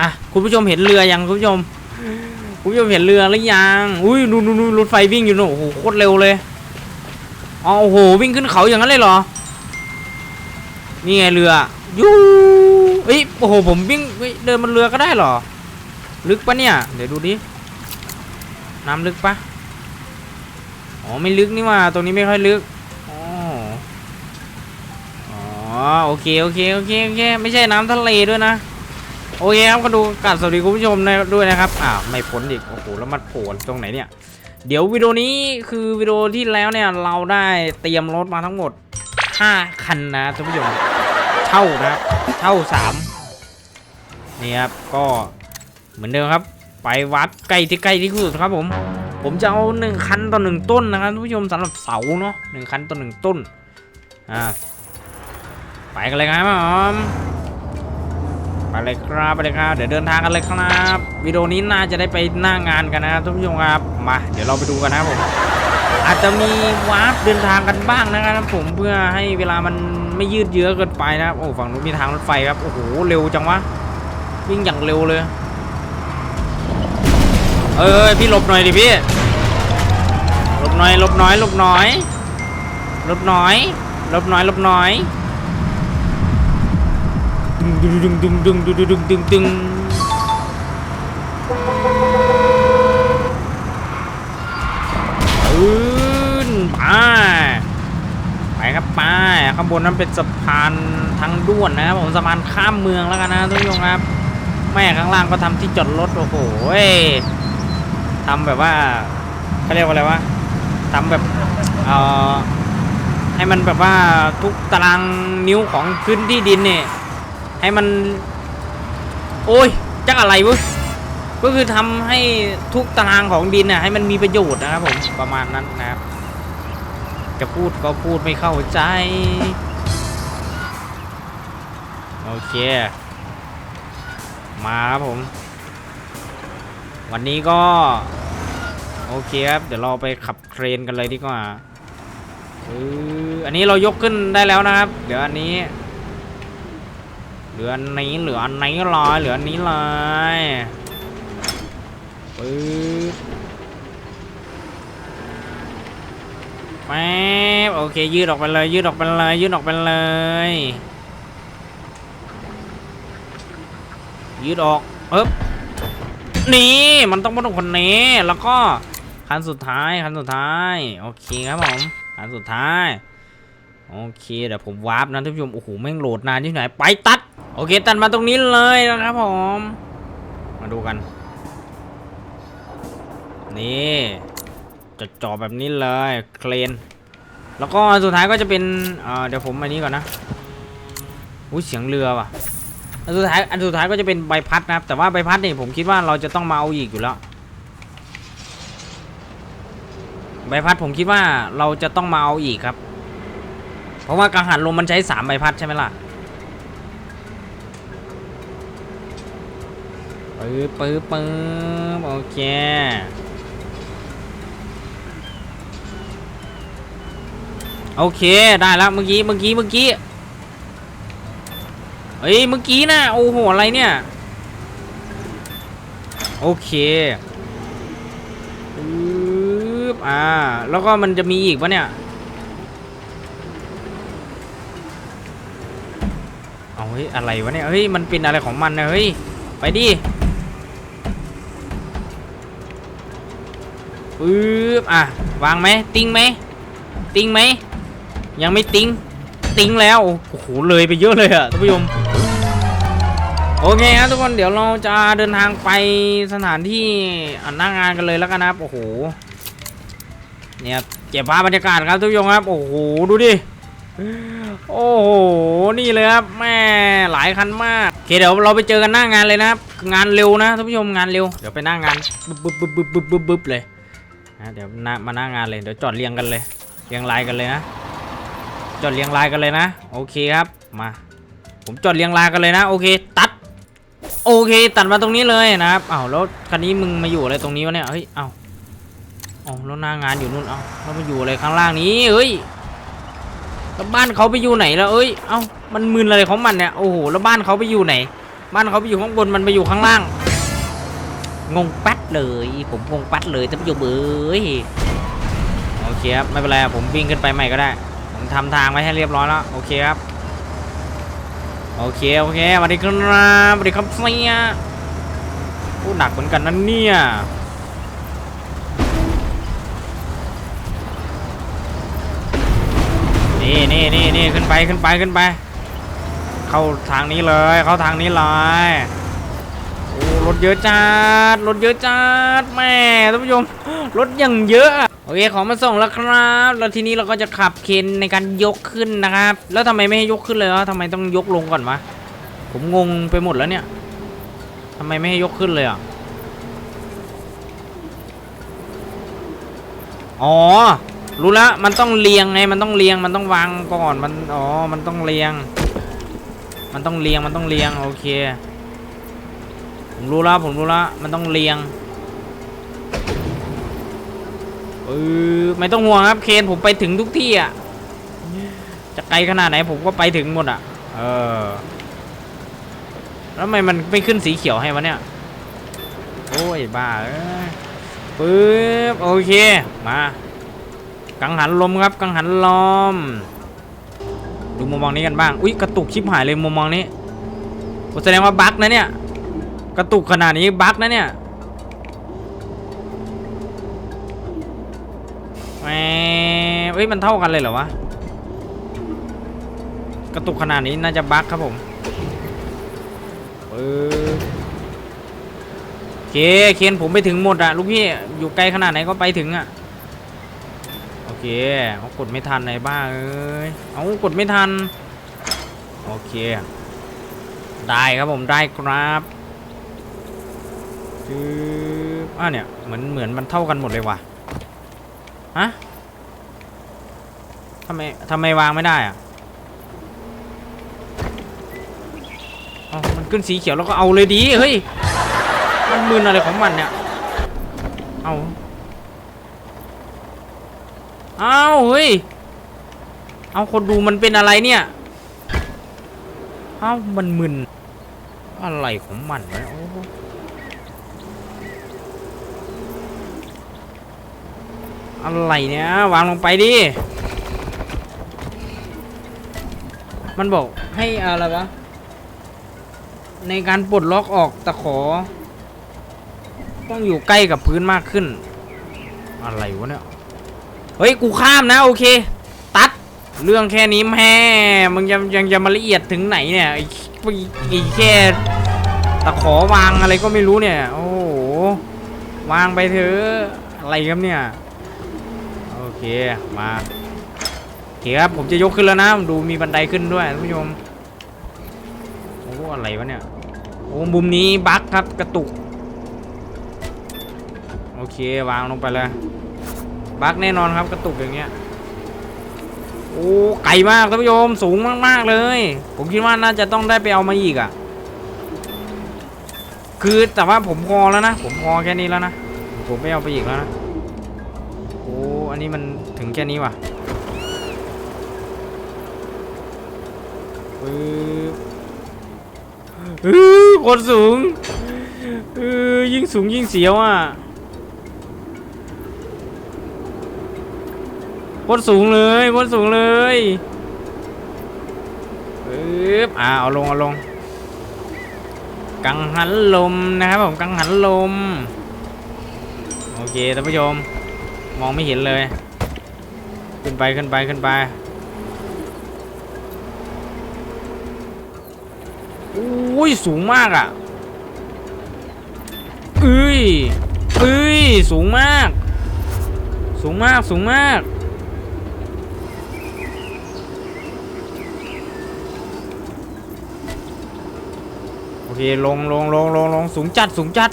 อะคุณผู้ชมเห็นเรือยังคุณผู้ชมคุณผู้ชมเห็นเรือหรือยังอุ้ยนู่นนู่นรถไฟวิ่งอยู่นู่นโอ้โหโคตรเร็วเลยอ๋อโอ้โหวิ่งขึ้นเขาอย่างนั้นเลยเหรอ นี่ไงเรือยูเอ้ยโอ้โหผมวิ่งเฮ้ยเดินบนเรือก็ได้เหรอ ลึกปะเนี่ย เดี๋ยวดูดิน้ำลึกปะอ๋อไม่ลึกนี่ว่าตรงนี้ไม่ค่อยลึกอ๋ออ๋อโอเคโอเคโอเคโอเคไม่ใช่น้ำทะเลด้วยนะ โอเคครับก็ดูกราบสวัสดีคุณผู้ชมนะด้วยนะครับอ้าไม่พ้นอีกโอ้โหแล้วมันโผล่ตรงไหนเนี่ยเดี๋ยววิดีโอนี้คือวิดีโอที่แล้วเนี่ยเราได้เตรียมรถมาทั้งหมด 5 คันนะท่านผู้ชมเช่านะครับเช่า 3 นี่ครับก็เหมือนเดิมครับ ไปวัดใกล้ที่ใกล้ที่สุดครับผม ผมจะเอาหนึ่งคันต่อหนึ่งต้นนะครับท่านผู้ชมสำหรับเสาเนาะหนึ่งคันต่อหนึ่งต้นอ่าไปกันเลยครับผม ไปเลยครับไปเลยครับ เดี๋ยวเดินทางกันเลยครับวิดีโอนี้น่าจะได้ไปหน้างานกันนะครับท่านผู้ชมครับมาเดี๋ยวเราไปดูกันนะครับผมอาจจะมีวาร์ปเดินทางกันบ้างนะครับผมเพื่อให้เวลามันไม่ยืดเยื้อเกินไปนะครับโอ้ฝั่งนู้นมีทางรถไฟครับโอ้โหเร็วจังวะวิ่งอย่างเร็วเลย เอ้ยพี่หลบหน่อยดิพี่หลบหน่อยหลบน่อยหลบน่อยหลบน่อยหลบน่อยหลบหน่อย ดึงดึงดึงดึงดึงดึงดึงดึงดึงอืนไปไปครับไปข้างบนนั้นเป็นสะพานทางด่วนนะครับผมสะพานข้ามเมืองแล้วกันนะทุกท่านครับ แม่ข้างล่างก็ทำที่จอดรถโอ้โหเว้ยทำแบบว่าเขาเรียกว่าอะไรวะทำแบบเอ่อให้มันแบบว่าทุกตารางนิ้วของพื้นที่ดินเนี่ย ให้มัน โอ้ยจักอะไรวะก็คือทำให้ทุกตารางของดินน่ะให้มันมีประโยชน์นะครับผมประมาณนั้นนะครับ จะพูดก็พูดไม่เข้าใจ โอเค มาครับผม วันนี้ก็ โอเคครับ เดี๋ยวเราไปขับเครนกันเลยดีกว่าเอออันนี้เรายกขึ้นได้แล้วนะครับ เดี๋ยวอันนี้ เหลืออันนี้เหลืออันนี้ลอยเหลืออันนี้เลยปึ๊บแป๊บโอเค ยืดออกไปเลย ยืดออกไปเลย ยืดออกไปเลย ยืดออกเอ๊บนี่มันต้องมาตรงคนนี้ แล้วก็คันสุดท้ายคันสุดท้าย โอเคครับผมคันสุดท้าย โอเคเดี๋ยวผมวาร์ปนะท่านผู้ชมโอ้โหแม่งโหลดนานที่ไหน ไปตัด โอเค ตัดมาตรงนี้เลยนะครับผม มาดูกัน นี่จะจ่อแบบนี้เลยเครนแล้วก็สุดท้ายก็จะเป็นเเดี๋ยวผมอันนี้ก่อนนะอุ้ยเสียงเรือว่ะอันสุดท้ายอันสุดท้ายก็จะเป็นใบพัดนะครับ แต่ว่าใบพัดนี่ผมคิดว่าเราจะต้องมาเอาอีกอยู่แล้วใบพัดผมคิดว่าเราจะต้องมาเอาอีกครับ เพราะว่ากังหันลมมันใช้สามใบพัดใช่ไหมล่ะ ปื๊บปื๊บปื๊บโอเคโอเคได้แล้วเมื่อกี้เมื่อกี้เมื่อกี้เฮ้ยเมื่อกี้นะโอ้โหอะไรเนี่ยโอเคปึ๊บอ่าแล้วก็มันจะมีอีกปะเนี่ยเอาเฮ้ยอะไรวะเนี่ยเฮ้ยมันเป็นอะไรของมันนะเฮ้ยไปดิ ปึ๊บอะวางไหมติ้งไหมติ้งไหมยังไม่ติ้งติ้งแล้วโอ้โหเลยไปเยอะเลยอะท่านผู้ชมโอเคครับทุกคนเดี๋ยวเราจะเดินทางไปสถานที่อ่าหน้างานกันเลยแล้วกันนะครับโอ้โหเนี่ยเก็บภาพบรรยากาศครับทุกผู้ชมครับโอ้โหดูดิโอ้โห นี่เลยครับแม่หลายคันมากโอเคเดี๋ยวเราไปเจอกันหน้างานเลยนะครับ งานเร็วนะท่านผู้ชมงานเร็ว เดี๋ยวไปหน้างานบึบบึบบึ๊บบึ๊บบึ๊บบึ๊บบึ๊บเลย นะเดี๋ยวมาหน้างานเลยเดี๋ยวจอดเรียงกันเลยเรียงรายกันเลยนะ จอดเรียงรายกันเลยนะ โอเคครับมาผมจอดเรียงรายกันเลยนะ โอเค ตัด โอเค ตัดมาตรงนี้เลยนะครับอ้าวแล้วคันนี้มึงมาอยู่อะไรตรงนี้วะเนี่ยเฮ้ยเอ้าอ๋อแล้วหน้างานอยู่นู่นเอ้าแล้วมาอยู่อะไรข้างล่างนี้เฮ้ยแล้วบ้านเขาไปอยู่ไหนแล้วเอ้ย เอ้า มันมึนอะไรของมันเนี่ย โอ้โห แล้วบ้านเขาไปอยู่ไหน บ้านเขาไปอยู่ข้างบน มันไปอยู่ข้างล่าง งงแป๊ดเลย ผมงงแป๊ดเลยท่านผู้ชมเอ้ยโอเคครับไม่เป็นไรผมวิ่งขึ้นไปใหม่ก็ได้ ผมทำทางไว้ให้เรียบร้อยแล้วโอเคครับโอเคโอเคสวัสดีครับสวัสดีครับเสียพูดหนักเหมือนกันนั่นเนี่ยนี่นี่นี่นี่ขึ้นไปขึ้นไปขึ้นไป เข้าทางนี้เลย เข้าทางนี้เลย ถเยอะจัด รถเยอะจัดแม่ท่านผู้ชม รถอย่างเยอะ โอเค ของมาส่งแล้วครับ แล้วทีนี้เราก็จะขับเคนในการยกขึ้นนะครับ แล้วทำไมไม่ให้ยกขึ้นเลยวะทำไมต้องยกลงก่อนวะ ผมงงไปหมดแล้วเนี่ยทำไมไม่ให้ยกขึ้นเลยอะ อ๋อ รู้แล้วมันต้องเรียงไง มันต้องเรียง มันต้องวางก่อน มัน อ๋อ มันต้องเรียง มันต้องเรียง มันต้องเรียง โอเค ผมรู้แล้วผมรู้แล้วมันต้องเรียงเออไม่ต้องห่วงครับเคนผมไปถึงทุกที่อะจะไกลขนาดไหนผมก็ไปถึงหมดอะ เออ แล้วทำไมมันไม่ขึ้นสีเขียวให้วะเนี่ย โอ้ยบ้าเอ้ยปึ๊บโอเค มา กังหันลมครับ กังหันลม ดูมุมมองนี้กันบ้าง อุ้ยกระตุกชิบหายเลยมุมมองนี้ แสดงว่าบั๊กนะเนี่ย กระตุกขนาดนี้บั๊กนะเนี่ยแหมเอ้ยมันเท่ากันเลยเหรอวะ กระตุกขนาดนี้น่าจะบั๊กครับผมเออโอเคเคนผมไปถึงหมดอะลูกพี่อยู่ไกลขนาดไหนก็ไปถึงอะโอเคเอากดไม่ทันไหนบ้าเอ้ยเอากดไม่ทัน โอเค ได้ครับผมได้ครับ คืออ่าเนี่ยเหมือนเหมือนมันเท่ากันหมดเลยว่ะฮะทำไมทำไมวางไม่ได้อะอ๋อมันขึ้นสีเขียวแล้วก็เอาเลยดีเฮ้ยมันมึนอะไรของมันเนี่ยเอาเอาเฮ้ยเอาคนดูมันเป็นอะไรเนี่ยเอ้ามันมึนอะไรของมันวะโอ้โห อะไรเนี่ยวางลงไปดิ มันบอกให้อะไรวะ ในการปลดล็อกออกตะขอ ต้องอยู่ใกล้กับพื้นมากขึ้น อะไรวะเนี่ย เฮ้ย กูข้ามนะ โอเค ตัด เรื่องแค่นี้แม่มึงยังยังจะมาละเอียดถึงไหนเนี่ยไอ้ไอ้แค่ตะขอวางอะไรก็ไม่รู้เนี่ย โอ้โห วางไปเถอะ อะไรครับเนี่ย เคมาโอเคครับผมจะยกขึ้นแล้วนะดูมีบันไดขึ้นด้วยท่านผู้ชมโอ้อะไรวะเนี่ยโอ้มุมนี้บั๊กครับกระตุกโอเควางลงไปเลยบั๊กแน่นอนครับกระตุกอย่างเงี้ยโอ้ไกลมากท่านผู้ชมสูงมากๆเลย ผมคิดว่าน่าจะต้องได้ไปเอามาอีกอะ่ะ คือแต่ว่าผมพอแล้วนะ ผมพอแค่นี้แล้วนะ ผมไม่เอาไปอีกแล้วนะ อันนี้มันถึงแค่นี้ว่ะปึ๊บเออคนสูงเออยิ่งสูงยิ่งเสียวอะโคตรสูงเลยโคตรสูงเลยปึ๊บอ่าเอาลงเอาลง กังหันลมนะครับผมกังหันลม โอเคท่านผู้ชม มองไม่เห็นเลย ขึ้นไปขึ้นไปขึ้นไปอุ้ยสูงมากอะเอ้ยเอ้ยสูงมาก สูงมากสูงมากโอเคลงลงลงลงลงสูงจัดสูงจัด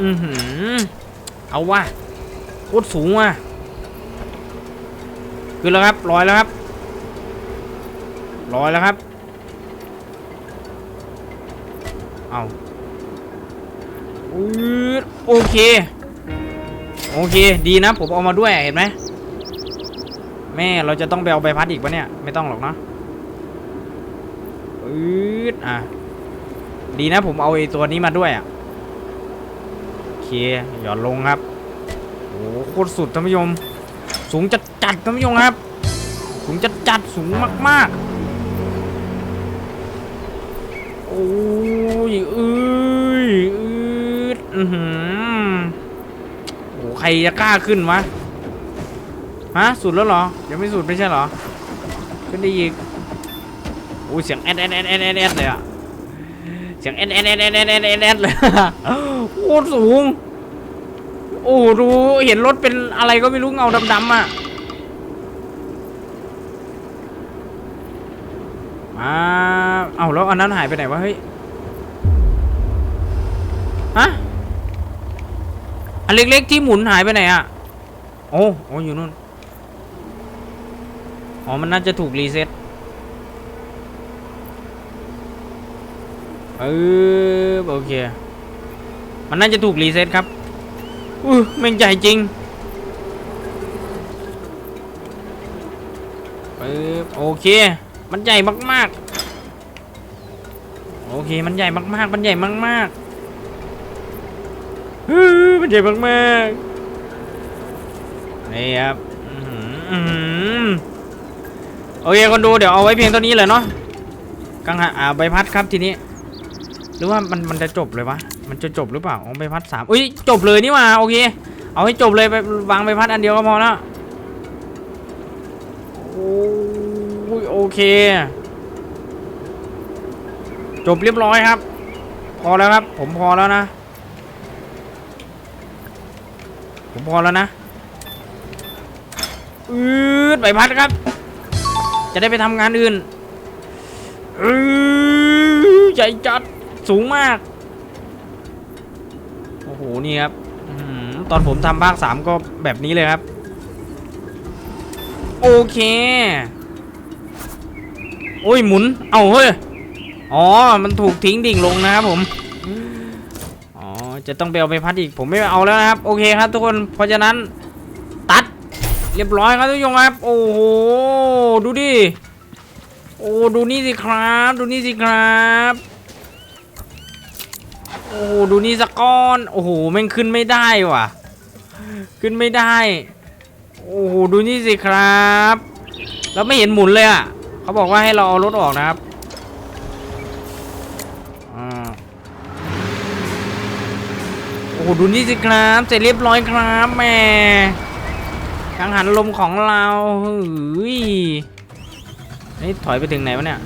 อือหือ เอาว่ะโคตรสูงว่ะขึ้นแล้วครับลอยแล้วครับลอยแล้วครับ เอาอืดโอเค โอเค ดีนะ ผมเอามาด้วยเห็นไหมแม่เราจะต้องไปเอาใบพัดอีกปะเนี่ย ไม่ต้องหรอกเนาะอืดอะ ดีนะผมเอาไอ้ตัวนี้มาด้วยอะ เคหย่อนลงครับโอ้โหโคตรสุดท่านผู้ชมสูงจัดจัดท่านผู้ชมครับ สูงจัดจัดสูงมากๆ โอ้ยเอ้ยอืดอือหือโอ้ใครจะกล้าขึ้นวะฮะสุดแล้วเหรอยังไม่สุดไม่ใช่เหรอ ขึ้นได้อีกโอ้เสียงแอดแอดแอดแอดแอดเลยอะ เสียงแอดแอดแอดแอดแอดแอดแอดแอดเลยโคตรสูง โอ้ดูเห็นรถเป็นอะไรก็ไม่รู้เงาดำๆอะอ่าเอาแล้วอันนั้นหายไปไหนวะเฮ้ยฮะอันเล็กๆที่หมุนหายไปไหนอะโอ้โอ้อยู่นู่นอ๋อมันน่าจะถูกรีเซ็ต เออโอเค มันน่าจะถูกรีเซ็ตครับอู้แม่งใหญ่จริงเออโอเค มันใหญ่มากๆ โอเค มันใหญ่มากๆ มันใหญ่มากๆอื้อมันใหญ่มากๆ นี่ครับโอเคคนดูเดี๋ยวเอาไว้เพียงเท่านี้เลยเนาะกังหาอ่าใบพัดครับทีนี้ หรือว่ามันมันจะจบเลยวะ มันจะจบหรือเปล่าอ๋อใบพัดสามอุ้ยจบเลยนี่หว่าโอเค เอาให้จบเลยไปวางใบพัดอันเดียวก็พอแล้วโอ้ยโอเค จบเรียบร้อยครับ พอแล้วครับ ผมพอแล้วนะ ผมพอแล้วนะอืดใบพัดครับ จะได้ไปทำงานอื่นอือใจจัด สูงมาก โอ้โห นี่ครับอตอนผมทำภาคสามก็แบบนี้เลยครับ โอเค โอ้ยหมุน เอาเฮ้ย อ๋อ มันถูกทิ้งดิ่งลงนะครับผม อ๋อ จะต้องไปเอาไปพัดอีก ผมไม่เอาแล้วนะครับ โอเคครับทุกคน เพราะฉะนั้นตัดเรียบร้อยครับทุกคนครับ โอ้โห ดูดิ โอ้ ดูนี่สิครับ ดูนี่สิครับ โอ้ดูนี่สกก้อน โอ้โหแม่งขึ้นไม่ได้ว่ะ ขึ้นไม่ได้ โอ้โหดูนี่สิครับแล้วไม่เห็นหมุนเลยอะเขาบอกว่าให้เราเอารถออกนะครับอโอ้โหดูนี่สิครับเสร็จเรียบร้อยครับแม่กังหันลมของเราเฮ้ยนี่ถอยไปถึงไหนวะเนี่ย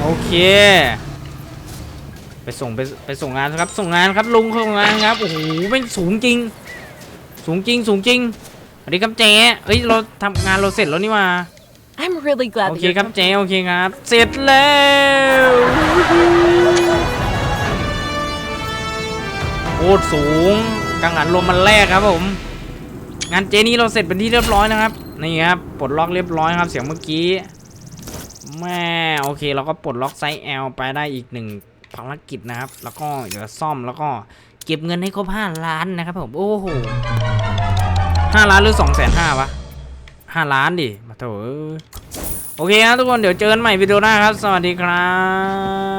โอเค ไปส่งไปไปส่งงานครับ ส่งงานครับลุงส่งงานครับโอ้โหเป็นสูงจริง สูงจริงสูงจริงสวัสดีครับเจ๊เอ้ยเราทำงานเราเสร็จแล้วนี่หว่า I'm really glad โอ that เค you're ครับเจ๊โอเคครับ เสร็จแล้วโคตรสูงกังหันลมมันแรกครับผมงานเจนี้เราเสร็จเป็นที่เรียบร้อยนะครับนี่ครับปลดล็อกเรียบร้อยครับเสียงเมื่อกี้แม่โอเคเราก็ปลดล็อกไซส์ L ไปได้อีกหนึ่ง ภารกิจนะครับ แล้วก็เดี๋ยวซ่อมแล้วก็เก็บเงินให้ครบ5ล้านนะครับผม โอ้โหห้าล้านหรือสองแสนห้าวะห้าล้านดิมาโถอะโอเคครับทุกคนเดี๋ยวเจอกันใหม่วิดีโอหน้าครับ สวัสดีครับ